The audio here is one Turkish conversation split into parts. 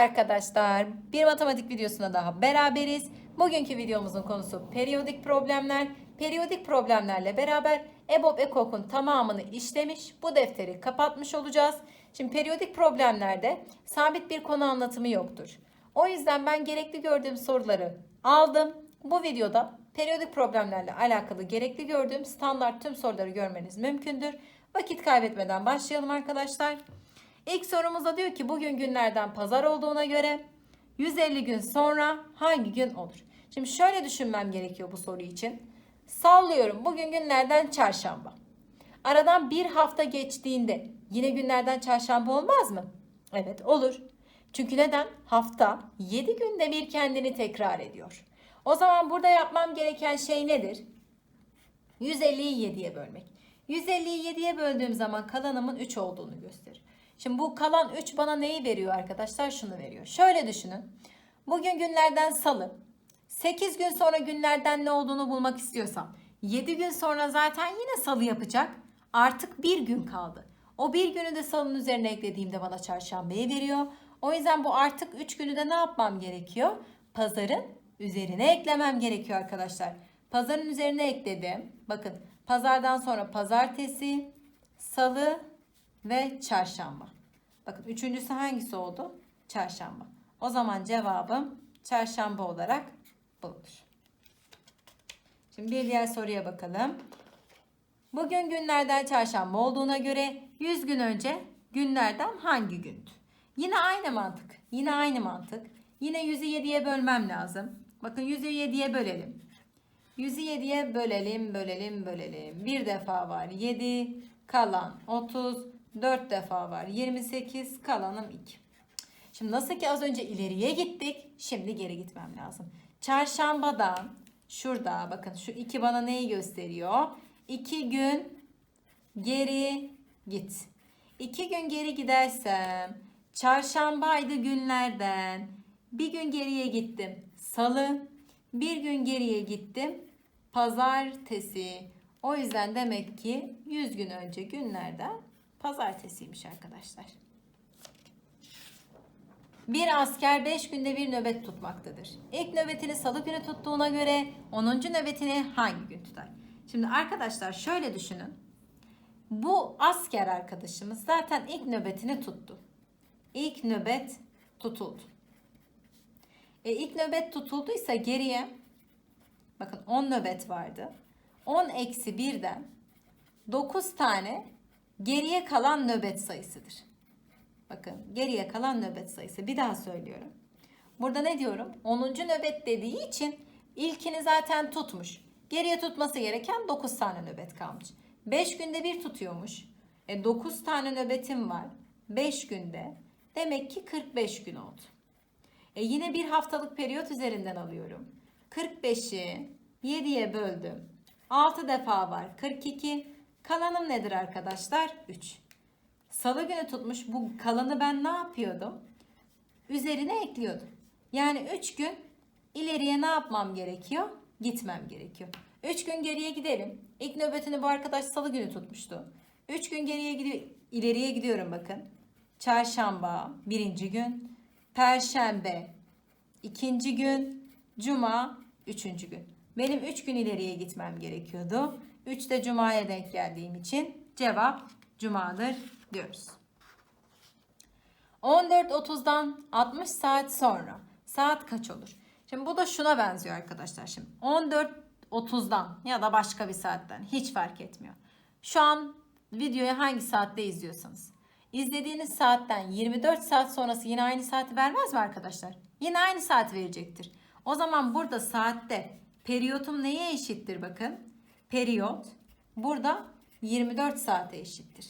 arkadaşlar. Bir matematik videosuna daha beraberiz. Bugünkü videomuzun konusu periyodik problemler. Periyodik problemlerle beraber EBOB EKOK'un tamamını işlemiş. Bu defteri kapatmış olacağız. Şimdi periyodik problemlerde sabit bir konu anlatımı yoktur. O yüzden ben gerekli gördüğüm soruları aldım. Bu videoda periyodik problemlerle alakalı gerekli gördüğüm standart tüm soruları görmeniz mümkündür. Vakit kaybetmeden başlayalım arkadaşlar. İlk sorumuzda diyor ki bugün günlerden pazar olduğuna göre 150 gün sonra hangi gün olur? Şimdi şöyle düşünmem gerekiyor bu soru için. Sallıyorum bugün günlerden çarşamba. Aradan bir hafta geçtiğinde yine günlerden çarşamba olmaz mı? Evet olur. Çünkü neden? Hafta 7 günde bir kendini tekrar ediyor. O zaman burada yapmam gereken şey nedir? 150'yi 7'ye bölmek. 150'yi 7'ye böldüğüm zaman kalanımın 3 olduğunu gösterir. Şimdi bu kalan 3 bana neyi veriyor arkadaşlar? Şunu veriyor. Şöyle düşünün. Bugün günlerden salı. 8 gün sonra günlerden ne olduğunu bulmak istiyorsam 7 gün sonra zaten yine salı yapacak. Artık bir gün kaldı. O bir günü de salının üzerine eklediğimde bana çarşambayı veriyor. O yüzden bu artık 3 günü de ne yapmam gerekiyor? Pazarın üzerine eklemem gerekiyor arkadaşlar. Pazarın üzerine ekledim. Bakın pazardan sonra pazartesi, salı ve çarşamba. Bakın üçüncüsü hangisi oldu? Çarşamba. O zaman cevabım çarşamba olarak bulunur. Şimdi bir diğer soruya bakalım. Bugün günlerden çarşamba olduğuna göre 100 gün önce günlerden hangi gündü? Yine aynı mantık. Yine aynı mantık. Yine 100'ü 7'ye bölmem lazım. Bakın 100'ü 7'ye bölelim. 100'ü 7'ye bölelim, bölelim, bölelim. Bir defa var 7, kalan 30, 4 defa var 28, kalanım 2. Şimdi nasıl ki az önce ileriye gittik, şimdi geri gitmem lazım. Çarşambadan şurada bakın şu 2 bana neyi gösteriyor? 2 gün geri git. 2 gün geri gidersem çarşambaydı günlerden. Bir gün geriye gittim. Salı. Bir gün geriye gittim. Pazartesi. O yüzden demek ki 100 gün önce günlerden pazartesiymiş arkadaşlar. Bir asker 5 günde bir nöbet tutmaktadır. İlk nöbetini salı günü tuttuğuna göre 10. nöbetini hangi gün tutar? Şimdi arkadaşlar şöyle düşünün. Bu asker arkadaşımız zaten ilk nöbetini tuttu. İlk nöbet tutuldu. E ilk nöbet tutulduysa geriye bakın 10 nöbet vardı. 10 eksi 1'den 9 tane geriye kalan nöbet sayısıdır. Bakın geriye kalan nöbet sayısı. Bir daha söylüyorum. Burada ne diyorum? 10. nöbet dediği için ilkini zaten tutmuş. Geriye tutması gereken 9 tane nöbet kalmış. 5 günde bir tutuyormuş. E 9 tane nöbetim var. 5 günde. Demek ki 45 gün oldu. E yine bir haftalık periyot üzerinden alıyorum. 45'i 7'ye böldüm. 6 defa var. 42. Kalanım nedir arkadaşlar? 3. Salı günü tutmuş bu kalanı ben ne yapıyordum? Üzerine ekliyordum. Yani 3 gün ileriye ne yapmam gerekiyor? Gitmem gerekiyor. 3 gün geriye gidelim. İlk nöbetini bu arkadaş salı günü tutmuştu. 3 gün geriye gidiyor, ileriye gidiyorum bakın. Çarşamba birinci gün. Perşembe ikinci gün. Cuma üçüncü gün. Benim 3 gün ileriye gitmem gerekiyordu. 3 de Cuma'ya denk geldiğim için cevap Cuma'dır diyoruz. 14.30'dan 60 saat sonra saat kaç olur? Şimdi bu da şuna benziyor arkadaşlar. Şimdi 14.30'dan ya da başka bir saatten hiç fark etmiyor. Şu an videoyu hangi saatte izliyorsanız. İzlediğiniz saatten 24 saat sonrası yine aynı saati vermez mi arkadaşlar? Yine aynı saat verecektir. O zaman burada saatte periyotum neye eşittir bakın? Periyot burada 24 saate eşittir.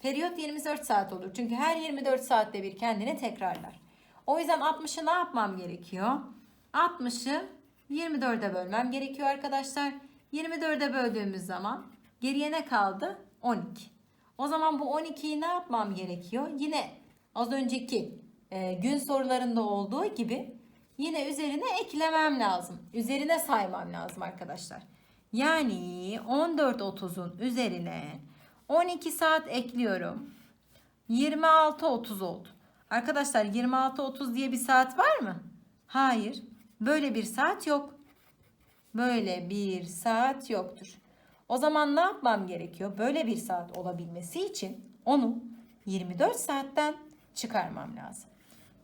Periyot 24 saat olur. Çünkü her 24 saatte bir kendini tekrarlar. O yüzden 60'ı ne yapmam gerekiyor? 60'ı 24'e bölmem gerekiyor arkadaşlar. 24'e böldüğümüz zaman geriye ne kaldı? 12. O zaman bu 12'yi ne yapmam gerekiyor? Yine az önceki e, gün sorularında olduğu gibi yine üzerine eklemem lazım. Üzerine saymam lazım arkadaşlar. Yani 14.30'un üzerine 12 saat ekliyorum. 26.30 oldu. Arkadaşlar 26.30 diye bir saat var mı? Hayır. Böyle bir saat yok. Böyle bir saat yoktur. O zaman ne yapmam gerekiyor? Böyle bir saat olabilmesi için onu 24 saatten çıkarmam lazım.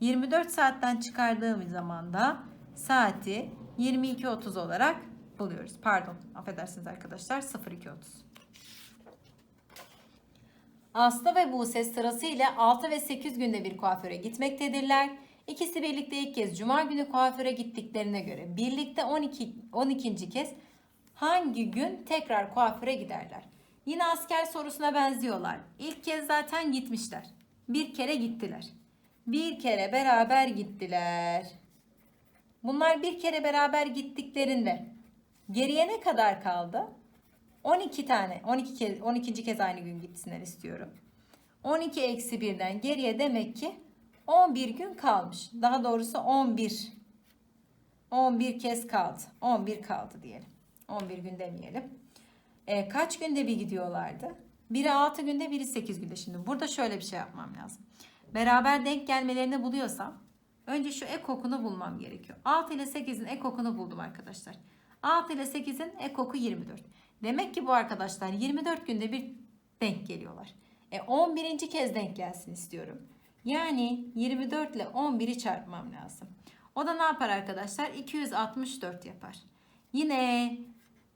24 saatten çıkardığım zaman da saati 22.30 olarak buluyoruz. Pardon, affedersiniz arkadaşlar 02.30. Aslı ve Buse sırasıyla 6 ve 8 günde bir kuaföre gitmektedirler. İkisi birlikte ilk kez cuma günü kuaföre gittiklerine göre birlikte 12 12. kez hangi gün tekrar kuaföre giderler? Yine asker sorusuna benziyorlar. İlk kez zaten gitmişler. Bir kere gittiler. Bir kere beraber gittiler. Bunlar bir kere beraber gittiklerinde geriye ne kadar kaldı? 12 tane, 12 kez, 12. kez aynı gün gitsinler istiyorum. 12 eksi 1'den geriye demek ki 11 gün kalmış. Daha doğrusu 11. 11 kez kaldı. 11 kaldı diyelim. 11 gün demeyelim. E, kaç günde bir gidiyorlardı? Biri 6 günde, biri 8 günde. Şimdi burada şöyle bir şey yapmam lazım. Beraber denk gelmelerini buluyorsam önce şu ekokunu bulmam gerekiyor. 6 ile 8'in ekokunu buldum arkadaşlar. 6 ile 8'in ekoku 24. Demek ki bu arkadaşlar 24 günde bir denk geliyorlar. E 11. kez denk gelsin istiyorum. Yani 24 ile 11'i çarpmam lazım. O da ne yapar arkadaşlar? 264 yapar. Yine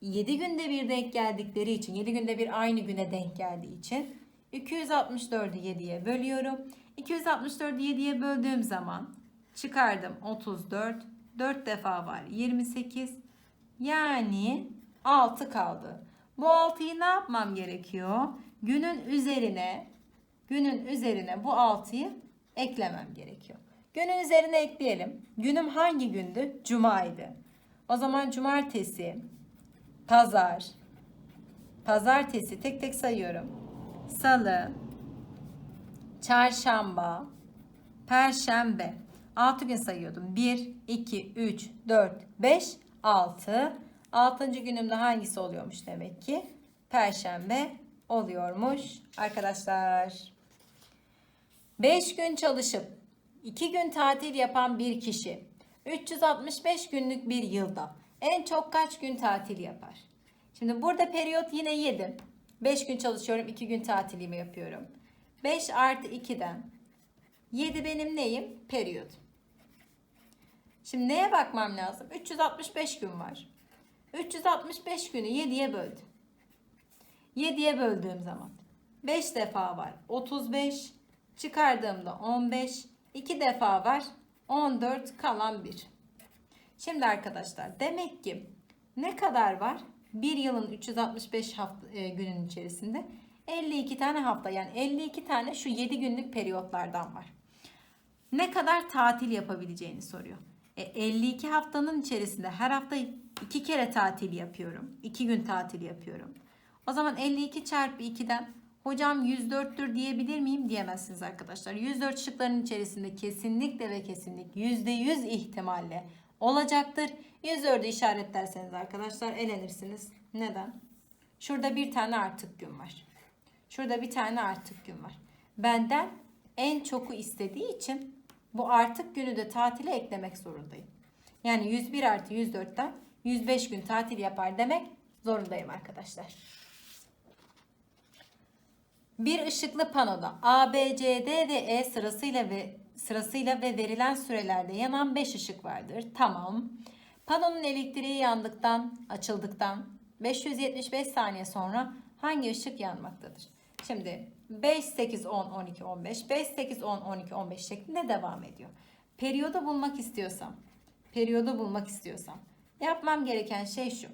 7 günde bir denk geldikleri için, 7 günde bir aynı güne denk geldiği için 264'ü 7'ye bölüyorum. 264'ü 7'ye böldüğüm zaman çıkardım 34. 4 defa var 28. Yani 6 kaldı. Bu 6'yı ne yapmam gerekiyor? Günün üzerine günün üzerine bu 6'yı eklemem gerekiyor. Günün üzerine ekleyelim. Günüm hangi gündü? Cuma'ydı. O zaman cumartesi, pazar, pazartesi tek tek sayıyorum. Salı, çarşamba, perşembe. 6 gün sayıyordum. 1, 2, 3, 4, 5, 6. 6. günümde hangisi oluyormuş demek ki? Perşembe oluyormuş arkadaşlar. 5 gün çalışıp 2 gün tatil yapan bir kişi 365 günlük bir yılda en çok kaç gün tatil yapar? Şimdi burada periyot yine 7. 5 gün çalışıyorum 2 gün tatilimi yapıyorum. 5 artı 2'den 7 benim neyim? Periyot. Şimdi neye bakmam lazım? 365 gün var. 365 günü 7'ye böldüm. 7'ye böldüğüm zaman 5 defa var. 35 çıkardığımda 15 2 defa var. 14 kalan 1. Şimdi arkadaşlar demek ki ne kadar var? Bir yılın 365 hafta, e, günün içerisinde 52 tane hafta yani 52 tane şu 7 günlük periyotlardan var. Ne kadar tatil yapabileceğini soruyor. E, 52 haftanın içerisinde her hafta 2 kere tatil yapıyorum. 2 gün tatil yapıyorum. O zaman 52 çarpı 2'den hocam 104'tür diyebilir miyim? Diyemezsiniz arkadaşlar. 104 şıkların içerisinde kesinlikle ve kesinlikle %100 ihtimalle olacaktır. 104'ü işaretlerseniz arkadaşlar elenirsiniz. Neden? Şurada bir tane artık gün var. Şurada bir tane artık gün var. Benden en çoku istediği için bu artık günü de tatile eklemek zorundayım. Yani 101 artı 104'ten 105 gün tatil yapar demek zorundayım arkadaşlar. Bir ışıklı panoda A, B, C, D ve E sırasıyla ve sırasıyla ve verilen sürelerde yanan 5 ışık vardır. Tamam. Panonun elektriği yandıktan, açıldıktan 575 saniye sonra hangi ışık yanmaktadır? Şimdi 5, 8, 10, 12, 15, 5, 8, 10, 12, 15 şeklinde devam ediyor. Periyodu bulmak istiyorsam, periyodu bulmak istiyorsam yapmam gereken şey şu.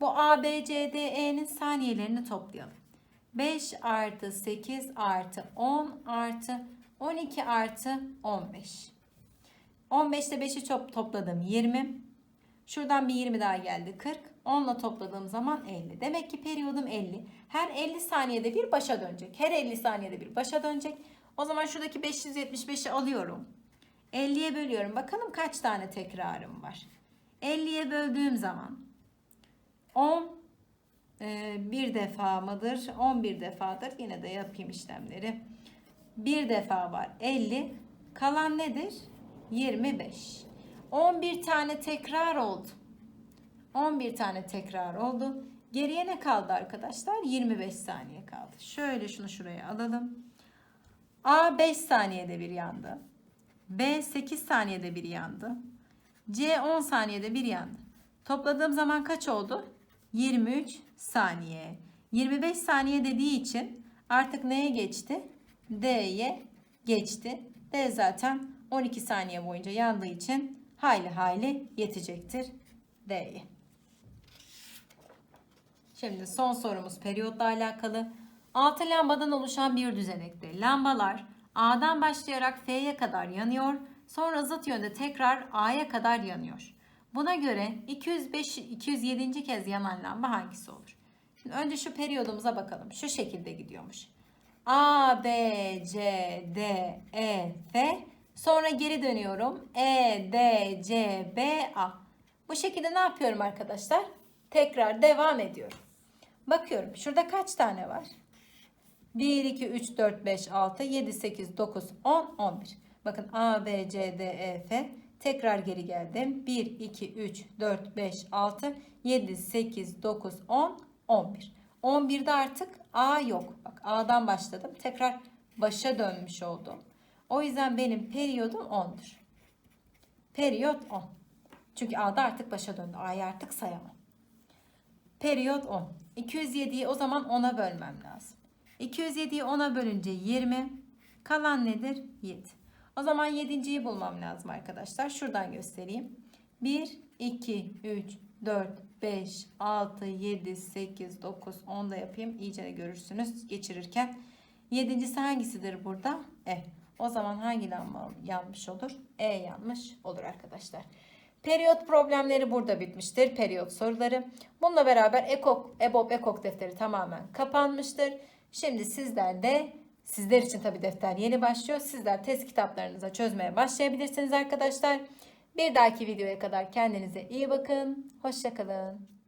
Bu A, B, C, D, E'nin saniyelerini toplayalım. 5 artı 8 artı 10 artı 12 artı 15. 15 ile 5'i topladım 20. Şuradan bir 20 daha geldi 40. 10 ile topladığım zaman 50. Demek ki periyodum 50. Her 50 saniyede bir başa dönecek. Her 50 saniyede bir başa dönecek. O zaman şuradaki 575'i alıyorum. 50'ye bölüyorum. Bakalım kaç tane tekrarım var. 50'ye böldüğüm zaman 10 e, bir defa mıdır? 11 defadır. Yine de yapayım işlemleri. Bir defa var 50. Kalan nedir? 25. 11 tane tekrar oldu. 11 tane tekrar oldu. Geriye ne kaldı arkadaşlar? 25 saniye kaldı. Şöyle şunu şuraya alalım. A 5 saniyede bir yandı. B 8 saniyede bir yandı. C 10 saniyede bir yandı. Topladığım zaman kaç oldu? 23 saniye. 25 saniye dediği için artık neye geçti? D'ye geçti. D zaten 12 saniye boyunca yandığı için hayli hayli yetecektir D'ye. Şimdi son sorumuz periyotla alakalı. Altı lambadan oluşan bir düzenekte lambalar A'dan başlayarak F'ye kadar yanıyor. Sonra zıt yönde tekrar A'ya kadar yanıyor. Buna göre 205 207. kez yanan lamba hangisi olur? Şimdi önce şu periyodumuza bakalım. Şu şekilde gidiyormuş. A, B, C, D, E, F. Sonra geri dönüyorum. E, D, C, B, A. Bu şekilde ne yapıyorum arkadaşlar? Tekrar devam ediyorum. Bakıyorum. Şurada kaç tane var? 1, 2, 3, 4, 5, 6, 7, 8, 9, 10, 11. Bakın A, B, C, D, E, F. Tekrar geri geldim. 1, 2, 3, 4, 5, 6, 7, 8, 9, 10, 11. 11'de artık A yok. Bak A'dan başladım. Tekrar başa dönmüş oldum. O yüzden benim periyodum 10'dur. Periyot 10. Çünkü A'da artık başa döndü. A'yı artık sayamam. Periyot 10. 207'yi o zaman 10'a bölmem lazım. 207'yi 10'a bölünce 20. Kalan nedir? 7. O zaman 7.yi bulmam lazım arkadaşlar. Şuradan göstereyim. 1, 2, 3, 4, 5, 6, 7, 8, 9, 10 da yapayım. İyice de görürsünüz geçirirken. Yedincisi hangisidir burada? E. O zaman hangi lamba yanmış olur? E yanmış olur arkadaşlar. Periyot problemleri burada bitmiştir. Periyot soruları. Bununla beraber EKOK, EBOB EKOK defteri tamamen kapanmıştır. Şimdi sizler de sizler için tabi defter yeni başlıyor. Sizler test kitaplarınıza çözmeye başlayabilirsiniz arkadaşlar. Bir dahaki videoya kadar kendinize iyi bakın. Hoşçakalın.